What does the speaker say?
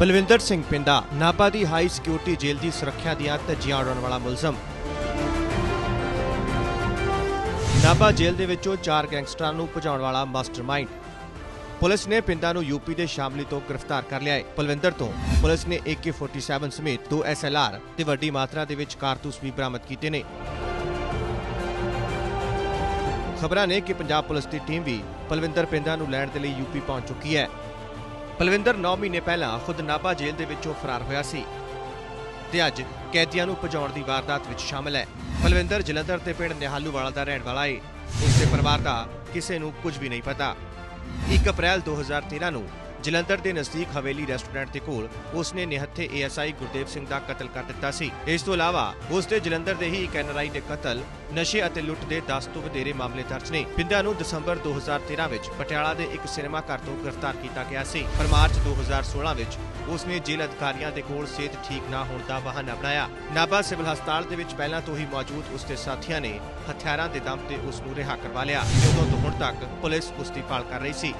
ਬਲਵਿੰਦਰ ਸਿੰਘ ਪਿੰਡਾ, ਨਾਭਾ ਦੀ high security ਜੇਲ੍ਹ ਦੀ ਸੁਰੱਖਿਆ ਦੀਆਂ ਧੱਜੀਆਂ ਉਡਾਉਣ ਵਾਲਾ ਮੁਲਜ਼ਮ। ਨਾਭਾ ਜੇਲ੍ਹ ਦੇ ਵਿੱਚੋਂ ਚਾਰ ਗੈਂਗਸਟਰਾਂ ਨੂੰ ਭਜਾਉਣ ਵਾਲਾ ਮਾਸਟਰਮਾਈਂਡ। ਪੁਲਿਸ ਨੇ ਪਿੰਡਾ ਨੂੰ ਯੂਪੀ ਦੇ ਸ਼ਾਮਲੀ ਤੋਂ ਗ੍ਰਿਫਤਾਰ ਕਰ ਲਿਆ ਹੈ। ਬਲਵਿੰਦਰ ਤੋਂ ਪੁਲਿਸ ਨੇ AK47 ਸਮੇਤ ਦੋ SLR ਤੇ ਵੱਡੀ ਮਾਤਰਾ ਦੇ ਵਿੱਚ ਕਾਰਤੂਸ ਵੀ ਬਰਾਮਦ ਕੀਤੇ ਨੇ। ਖਬਰਾਂ ਨੇ ਕਿ ਪੰਜਾਬ ਪੁਲਿਸ ਦੀ ਟੀਮ ਵੀ ਪਲਵਿੰਦਰ ਪਿੰਡਾ ਨੂੰ ਲੈਣ ਦੇ ਲਈ ਯੂਪੀ ਪਹੁੰਚ ਚੁੱਕੀ ਹੈ। ਬਲਵਿੰਦਰ 9 ਮਹੀਨੇ ਪਹਿਲਾਂ ਖੁਦ ਨਾਭਾ ਜੇਲ੍ਹ ਦੇ ਵਿੱਚੋਂ ਫਰਾਰ ਹੋਇਆ ਸੀ ਤੇ ਅੱਜ ਕੈਦੀਆਂ ਨੂੰ ਭਜਾਉਣ ਦੀ ਵਾਰਦਾਤ ਵਿੱਚ ਸ਼ਾਮਲ ਹੈ। ਬਲਵਿੰਦਰ ਜਲੰਧਰ ਦੇ ਪਿੰਡ ਨਿਹਾਲੂਵਾਲਾ ਦਾ ਰਹਿਣ ਵਾਲਾ ਏ। ਉਸ ਦੇ ਪਰਿਵਾਰ ਦਾ ਕਿਸੇ ਨੂੰ ਕੁਝ ਵੀ ਨਹੀਂ ਪਤਾ। 1 ਅਪ੍ਰੈਲ 2013 ਨੂੰ ਜਲੰਧਰ ਦੇ ਨਜ਼ਦੀਕ ਹਵੇਲੀ ਰੈਸਟੋਰੈਂਟ ਦੇ ਕੋਲ ਉਸ ਨੇ ਨਿਹੱਥੇ ਏਐਸਆਈ ਗੁਰਦੇਵ ਸਿੰਘ ਦਾ ਕਤਲ ਕਰ ਦਿੱਤਾ ਸੀ। ਇਸ ਤੋਂ ਇਲਾਵਾ ਉਸ ਦੇ ਜਲੰਧਰ ਦੇ ਹੀ ਇੱਕ ਐਨਆਰਆਈ ਦੇ ਕਤਲ, ਨਸ਼ੇ ਅਤੇ ਲੁੱਟ ਦੇ 10 ਤੋਂ ਵਧੇਰੇ ਮਾਮਲੇ ਦਰਜ ਨੇ। ਪਿੰਡਾਂ ਨੂੰ ਦਸੰਬਰ 2013 ਵਿੱਚ ਪਟਿਆਲਾ ਦੇ ਇੱਕ ਸਿਨੇਮਾ ਘਰ ਤੋਂ ਗ੍ਰਿਫਤਾਰ ਕੀਤਾ ਗਿਆ ਸੀ। ਪਰ ਮਾਰਚ 2016 ਵਿੱਚ ਉਸ ਨੇ ਜੇਲ੍ਹ ਅਧਿਕਾਰੀਆਂ ਦੇ ਕੋਲ ਸਿਹਤ ਠੀਕ ਨਾ ਹੋਣ ਦਾ ਬਹਾਨਾ ਬਣਾਇਆ। ਨਾਭਾ ਸਿਵਲ ਹਸਪਤਾਲ ਦੇ ਵਿੱਚ ਪਹਿਲਾਂ ਤੋਂ ਹੀ ਮੌਜੂਦ ਉਸ ਦੇ ਸਾਥੀਆਂ ਨੇ ਹਥਿਆਰਾਂ ਦੇ ਦਮ ਤੇ ਉਸ ਨੂੰ ਰਿਹਾ ਕਰਵਾ ਲਿਆ। ਜਦੋਂ ਤੋਂ ਹੁਣ ਤੱਕ ਪੁਲਿਸ ਉਸ ਦੀ ਭਾਲ ਕਰ ਰਹੀ ਸੀ।